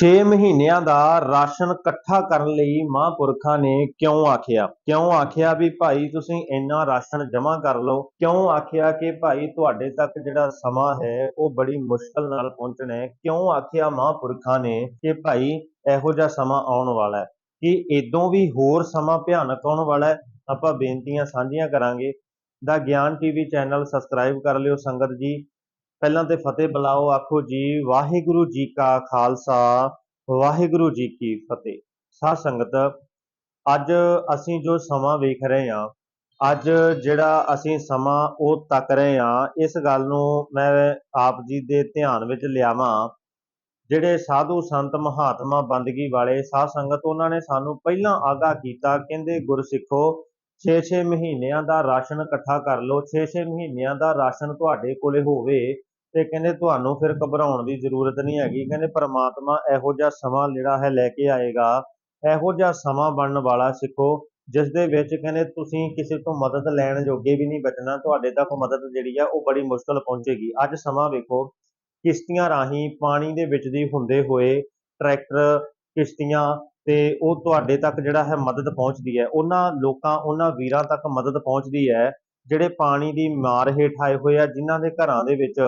6 ਮਹੀਨਿਆਂ ਦਾ ਰਾਸ਼ਨ ਇਕੱਠਾ ਕਰਨ ਲਈ ਮਹਾਂਪੁਰਖਾਂ ਨੇ ਕਿਉਂ ਆਖਿਆ? ਕਿਉਂ ਆਖਿਆ ਵੀ ਭਾਈ ਤੁਸੀਂ ਇੰਨਾ ਰਾਸ਼ਨ ਜਮ੍ਹਾਂ ਕਰ ਲਓ? ਕਿਉਂ ਆਖਿਆ ਕਿ ਭਾਈ ਤੁਹਾਡੇ ਤੱਕ ਜਿਹੜਾ ਸਮਾਂ ਹੈ, ਉਹ ਬੜੀ ਮੁਸ਼ਕਲ ਨਾਲ ਪਹੁੰਚਣਾ ਹੈ? ਕਿਉਂ ਆਖਿਆ ਮਹਾਂਪੁਰਖਾਂ ਨੇ ਕਿ ਭਾਈ ਇਹੋ ਜਿਹਾ ਸਮਾਂ ਆਉਣ ਵਾਲਾ ਹੈ? ਕਿ ਇਦੋਂ ਵੀ ਹੋਰ ਸਮਾਂ ਭਿਆਨਕ ਆਉਣ ਵਾਲਾ ਹੈ? ਆਪਾਂ ਬੇਨਤੀਆਂ ਸਾਂਝੀਆਂ ਕਰਾਂਗੇ। ਦਾ ਗਿਆਨ ਟੀਵੀ ਚੈਨਲ ਸਬਸਕ੍ਰਾਈਬ ਕਰ ਲਿਓ ਸੰਗਤ ਜੀ। ਪਹਿਲਾਂ ਤੇ ਫਤਿਹ ਬੁਲਾਓ, ਆਖੋ ਜੀ, ਵਾਹਿਗੁਰੂ ਜੀ ਕਾ ਖਾਲਸਾ, ਵਾਹਿਗੁਰੂ ਜੀ ਕੀ ਫਤਿਹ। ਸਾਧ ਸੰਗਤ, ਅੱਜ ਅਸੀਂ ਜੋ ਸਮਾਂ ਵੇਖ ਰਹੇ ਹਾਂ, ਅੱਜ ਜਿਹੜਾ ਅਸੀਂ ਸਮਾਂ ਉਹ ਤੱਕ ਰਹੇ ਹਾਂ, ਇਸ ਗੱਲ ਨੂੰ ਮੈਂ ਆਪ ਜੀ ਦੇ ਧਿਆਨ ਵਿੱਚ ਲਿਆਵਾਂ। ਜਿਹੜੇ ਸਾਧੂ ਸੰਤ ਮਹਾਤਮਾ ਬੰਦਗੀ ਵਾਲੇ ਸਾਧ ਸੰਗਤ, ਉਹਨਾਂ ਨੇ ਸਾਨੂੰ ਪਹਿਲਾਂ ਆਗਾਹ ਕੀਤਾ, ਕਹਿੰਦੇ, ਗੁਰਸਿੱਖੋ 6-6 ਮਹੀਨਿਆਂ ਦਾ ਰਾਸ਼ਨ ਇਕੱਠਾ ਕਰ ਲਓ 6-6 ਮਹੀਨਿਆਂ ਦਾ ਰਾਸ਼ਨ ਤੁਹਾਡੇ ਕੋਲੇ ਹੋਵੇ ਤੇ ਕਹਿੰਦੇ ਤੁਹਾਨੂੰ ਫਿਰ ਘਬਰਾਉਣ ਦੀ ਜ਼ਰੂਰਤ ਨਹੀਂ ਹੈਗੀ। ਕਹਿੰਦੇ ਪਰਮਾਤਮਾ ਇਹੋ ਜਿਹਾ ਸਮਾਂ ਜਿਹੜਾ ਹੈ ਲੈ ਕੇ ਆਏਗਾ। ਇਹੋ ਜਿਹਾ ਸਮਾਂ ਬਣਨ ਵਾਲਾ ਸਿੱਖੋ, ਜਿਸ ਦੇ ਵਿੱਚ ਕਹਿੰਦੇ ਤੁਸੀਂ ਕਿਸੇ ਤੋਂ ਮਦਦ ਲੈਣ ਜੋਗੇ ਵੀ ਨਹੀਂ ਬਚਣਾ, ਤੁਹਾਡੇ ਤੱਕ ਮਦਦ ਜਿਹੜੀ ਆ ਉਹ ਬੜੀ ਮੁਸ਼ਕਲ ਪਹੁੰਚੇਗੀ। ਅੱਜ ਸਮਾਂ ਵੇਖੋ, ਕਿਸ਼ਤੀਆਂ ਰਾਹੀਂ ਪਾਣੀ ਦੇ ਵਿੱਚ ਦੀ ਹੁੰਦੇ ਹੋਏ ਟਰੈਕਟਰ, ਕਿਸ਼ਤੀਆਂ ਤੇ ਉਹ ਤੁਹਾਡੇ ਤੱਕ ਜਿਹੜਾ ਹੈ ਮਦਦ ਪਹੁੰਚਦੀ ਹੈ। ਉਹਨਾਂ ਲੋਕਾਂ, ਉਹਨਾਂ ਵੀਰਾਂ ਤੱਕ ਮਦਦ ਪਹੁੰਚਦੀ ਹੈ, ਜਿਹੜੇ ਪਾਣੀ ਦੀ ਮਾਰ ਹੇਠ ਆਏ ਹੋਏ ਆ, ਜਿਨ੍ਹਾਂ ਦੇ ਘਰਾਂ ਦੇ ਵਿੱਚ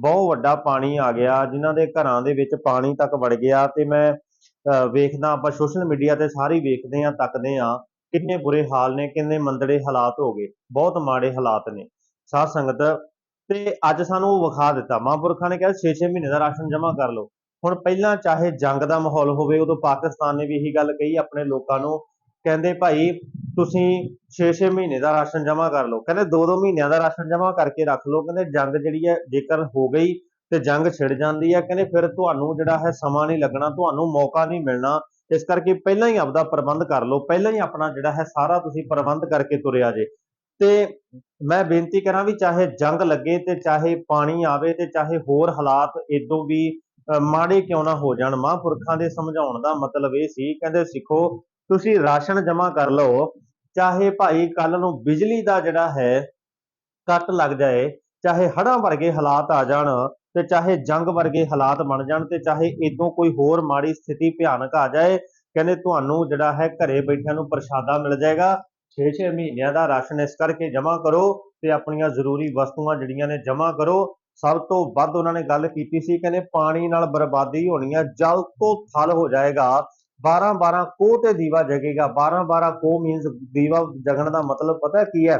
ਬਹੁਤ ਵੱਡਾ ਪਾਣੀ ਆ ਗਿਆ, ਜਿਨ੍ਹਾਂ ਦੇ ਘਰਾਂ ਦੇ ਵਿੱਚ ਪਾਣੀ ਤੱਕ ਵੜ ਗਿਆ ਤੇ ਮੈਂ ਵੇਖਦਾ ਆਪਾਂ ਸੋਸ਼ਲ ਮੀਡੀਆ ਤੇ ਸਾਰੇ ਵੇਖਦੇ ਆ ਤੱਕਦੇ ਆ ਕਿੰਨੇ ਬੁਰੇ ਹਾਲ ਨੇ, ਕਿੰਨੇ ਮੰਦੜੇ ਹਾਲਾਤ ਹੋ ਗਏ, ਬਹੁਤ ਮਾੜੇ ਹਾਲਾਤ ਨੇ। ਸਾਧ ਸੰਗਤ, ਤੇ ਅੱਜ ਸਾਨੂੰ ਉਹ ਵਿਖਾ ਦਿੱਤਾ, ਮਹਾਂਪੁਰਖਾਂ ਨੇ ਕਿਹਾ 6-6 ਮਹੀਨੇ ਦਾ ਰਾਸ਼ਨ ਜਮ੍ਹਾਂ ਕਰ ਲਓ। ਹੁਣ ਪਹਿਲਾਂ ਚਾਹੇ ਜੰਗ ਦਾ ਮਾਹੌਲ ਹੋਵੇ, ਉਦੋਂ ਪਾਕਿਸਤਾਨ ਨੇ ਵੀ ਇਹੀ ਗੱਲ ਕਹੀ ਆਪਣੇ ਲੋਕਾਂ ਨੂੰ, ਕਹਿੰਦੇ ਭਾਈ ਤੁਸੀਂ 6-6 ਮਹੀਨੇ ਦਾ ਰਾਸ਼ਨ ਜਮ੍ਹਾਂ ਕਰ ਲਓ। ਕਹਿੰਦੇ 2-2 ਮਹੀਨਿਆਂ ਦਾ ਰਾਸ਼ਨ ਜਮ੍ਹਾਂ ਕਰਕੇ ਰੱਖ ਲਓ। ਕਹਿੰਦੇ ਜੰਗ ਜਿਹੜੀ ਹੈ ਜੇਕਰ ਹੋ ਗਈ ਤੇ ਜੰਗ ਛਿੜ ਜਾਂਦੀ ਹੈ। ਕਹਿੰਦੇ ਫਿਰ ਤੁਹਾਨੂੰ ਜਿਹੜਾ ਹੈ ਸਮਾਂ ਨਹੀਂ ਲੱਗਣਾ, ਤੁਹਾਨੂੰ ਮੌਕਾ ਨਹੀਂ ਮਿਲਣਾ। ਇਸ ਕਰਕੇ ਪਹਿਲਾਂ ਹੀ ਆਪਦਾ ਪ੍ਰਬੰਧ ਕਰ ਲਓ। ਪਹਿਲਾਂ ਹੀ ਆਪਣਾ ਜਿਹੜਾ ਹੈ ਸਾਰਾ ਤੁਸੀਂ ਪ੍ਰਬੰਧ ਕਰਕੇ ਤੁਰਿਆ ਜੇ। ਤੇ ਮੈਂ ਬੇਨਤੀ ਕਰਾਂ ਵੀ ਚਾਹੇ ਜੰਗ ਲੱਗੇ ਤੇ ਚਾਹੇ ਪਾਣੀ ਆਵੇ ਤੇ ਚਾਹੇ ਹੋਰ ਹਾਲਾਤ ਇਦੋਂ ਵੀ ਮਾੜੇ ਕਿਉਂ ਨਾ ਹੋ ਜਾਣ। ਮਹਾਂਪੁਰਖਾਂ ਦੇ ਸਮਝਾਉਣ ਦਾ ਮਤਲਬ ਇਹ ਸੀ। ਕਹਿੰਦੇ ਸਿੱਖੋ, ਤੁਸੀਂ ਰਾਸ਼ਨ ਜਮ੍ਹਾਂ ਕਰ ਲਓ। ਚਾਹੇ ਭਾਈ ਕੱਲ ਨੂੰ ਬਿਜਲੀ ਦਾ ਜਿਹੜਾ ਹੈ ਕੱਟ ਲੱਗ ਜਾਏ, ਚਾਹੇ ਹੜ੍ਹਾਂ ਵਰਗੇ ਹਾਲਾਤ ਆ ਜਾਣ ਤੇ ਚਾਹੇ ਜੰਗ ਵਰਗੇ ਹਾਲਾਤ ਬਣ ਜਾਣ ਤੇ ਚਾਹੇ ਇਦੋਂ ਕੋਈ ਹੋਰ ਮਾੜੀ ਸਥਿਤੀ ਭਿਆਨਕ ਆ ਜਾਏ, ਕਹਿੰਦੇ ਤੁਹਾਨੂੰ ਜਿਹੜਾ ਹੈ ਘਰੇ ਬੈਠਿਆਂ ਨੂੰ ਪ੍ਰਸ਼ਾਦਾ ਮਿਲ ਜਾਏਗਾ। 6-6 ਮਹੀਨਿਆਂ ਦਾ ਰਾਸ਼ਨ ਇਸ ਕਰਕੇ ਜਮ੍ਹਾਂ ਕਰੋ ਤੇ ਆਪਣੀਆਂ ਜ਼ਰੂਰੀ ਵਸਤੂਆਂ ਜਿਹੜੀਆਂ ਨੇ ਜਮ੍ਹਾਂ ਕਰੋ। ਸਭ ਤੋਂ ਵੱਧ ਉਹਨਾਂ ਨੇ ਗੱਲ ਕੀਤੀ ਸੀ, ਕਹਿੰਦੇ ਪਾਣੀ ਨਾਲ ਬਰਬਾਦੀ ਹੋਣੀ ਆ, ਜਲ ਤੋਂ ਥਲ ਹੋ ਜਾਏਗਾ। 12 12 ਕੋਹ ਤੇ ਦੀਵਾ ਜਗੇਗਾ। 12 12 ਕੋ ਮੀਨਸ ਦੀਵਾ ਜਗਣ ਦਾ ਮਤਲਬ ਪਤਾ ਕੀ ਹੈ?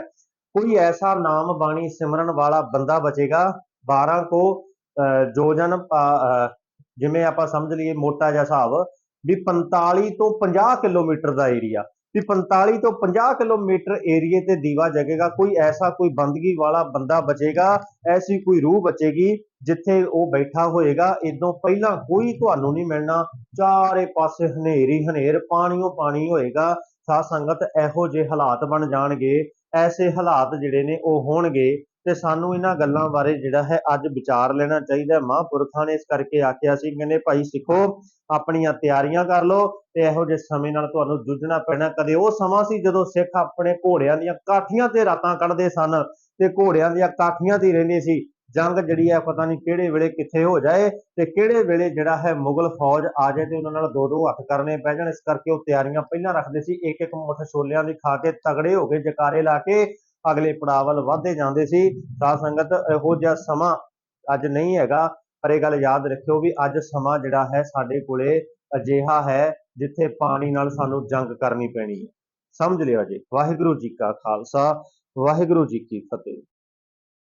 ਕੋਈ ਐਸਾ ਨਾਮ ਬਾਣੀ ਸਿਮਰਨ ਵਾਲਾ ਬੰਦਾ ਬਚੇਗਾ। 12 ਕੋ ਜੋ ਜਨ ਜਿਵੇਂ ਆਪਾਂ ਸਮਝ ਲਈਏ ਮੋਟਾ ਜਿਹਾ ਹਿਸਾਬ, ਵੀ 45 ਤੋਂ 50 ਕਿਲੋਮੀਟਰ ਦਾ ਏਰੀਆ ਵੀ 45 ਤੋਂ 50 ਕਿਲੋਮੀਟਰ ਏਰੀਏ ਤੇ ਦੀਵਾ ਜਗੇਗਾ। ਕੋਈ ਐਸਾ ਕੋਈ ਬੰਦਗੀ ਵਾਲਾ ਬੰਦਾ ਬਚੇਗਾ। ਐਸੀ ਕੋਈ ਰੂਹ ਬਚੇਗੀ। ਜਿੱਥੇ ਉਹ ਬੈਠਾ ਹੋਏਗਾ ਇਦੋਂ ਪਹਿਲਾਂ ਕੋਈ ਤੁਹਾਨੂੰ ਨਹੀਂ ਮਿਲਣਾ। ਚਾਰੇ ਪਾਸੇ ਹਨੇਰੀ, ਹਨੇਰ, ਪਾਣੀਓ, ਪਾਣੀ ਹੋਏਗਾ। ਸਾਧ ਸੰਗਤ ਇਹੋ ਜਿਹੇ ਹਾਲਾਤ ਬਣ ਜਾਣਗੇ। ਐਸੇ ਹਾਲਾਤ ਜਿਹੜੇ ਨੇ ਉਹ ਹੋਣਗੇ ਤੇ ਸਾਨੂੰ ਇਹਨਾਂ ਗੱਲਾਂ ਬਾਰੇ ਜਿਹੜਾ ਹੈ ਅੱਜ ਵਿਚਾਰ ਲੈਣਾ ਚਾਹੀਦਾ ਮਹਾਂਪੁਰਖਾਂ ਨੇ ਇਸ ਕਰਕੇ ਆਖਿਆ ਸੀ, ਕਹਿੰਦੇ, ਭਾਈ ਸਿੱਖੋ, ਆਪਣੀਆਂ ਤਿਆਰੀਆਂ ਕਰ ਲਓ ਤੇ ਇਹੋ ਜਿਹੇ ਸਮੇਂ ਨਾਲ ਤੁਹਾਨੂੰ ਜੂਝਣਾ ਪੈਣਾ। ਕਦੇ ਉਹ ਸਮਾਂ ਸੀ ਜਦੋਂ ਸਿੱਖ ਆਪਣੇ ਘੋੜਿਆਂ ਦੀਆਂ ਕਾਠੀਆਂ ਤੇ ਰਾਤਾਂ ਕੱਢਦੇ ਸਨ ਤੇ ਘੋੜਿਆਂ ਦੀਆਂ ਕਾਠੀਆਂ ਤੇ ਰਹਿੰਦੇ ਸੀ। ਜੰਗ ਜਿਹੜੀ ਹੈ ਪਤਾ ਨਹੀਂ ਕਿਹੜੇ ਵੇਲੇ ਕਿੱਥੇ ਹੋ ਜਾਏ ਤੇ ਕਿਹੜੇ ਵੇਲੇ ਜਿਹੜਾ ਹੈ ਮੁਗਲ ਫੌਜ ਆ ਜਾਏ ਤੇ ਉਹਨਾਂ ਨਾਲ ਦੋ ਦੋ ਹੱਥ ਕਰਨੇ ਪੈ ਜਾਣ। ਇਸ ਕਰਕੇ ਉਹ ਤਿਆਰੀਆਂ ਪਹਿਲਾਂ ਰੱਖਦੇ ਸੀ। ਇੱਕ ਇੱਕ ਮੁੱਠ ਛੋਲਿਆਂ ਦੀ ਖਾ ਕੇ ਤਗੜੇ ਹੋ ਕੇ ਜਕਾਰੇ ਲਾ ਕੇ ਅਗਲੇ ਪੜਾਅ ਵੱਲ ਵਧਦੇ ਜਾਂਦੇ ਸੀ। ਸਾਧ ਸੰਗਤ, ਇਹੋ ਜਿਹਾ ਸਮਾਂ ਅੱਜ ਨਹੀਂ ਹੈਗਾ, ਪਰ ਇਹ ਗੱਲ ਯਾਦ ਰੱਖਿਓ ਵੀ ਅੱਜ ਸਮਾਂ ਜਿਹੜਾ ਹੈ ਸਾਡੇ ਕੋਲੇ ਅਜਿਹਾ ਹੈ ਜਿੱਥੇ ਪਾਣੀ ਨਾਲ ਸਾਨੂੰ ਜੰਗ ਕਰਨੀ ਪੈਣੀ ਹੈ। ਸਮਝ ਲਿਓ ਜੀ। ਵਾਹਿਗੁਰੂ ਜੀ ਕਾ ਖਾਲਸਾ, ਵਾਹਿਗੁਰੂ ਜੀ ਕੀ ਫਤਿਹ।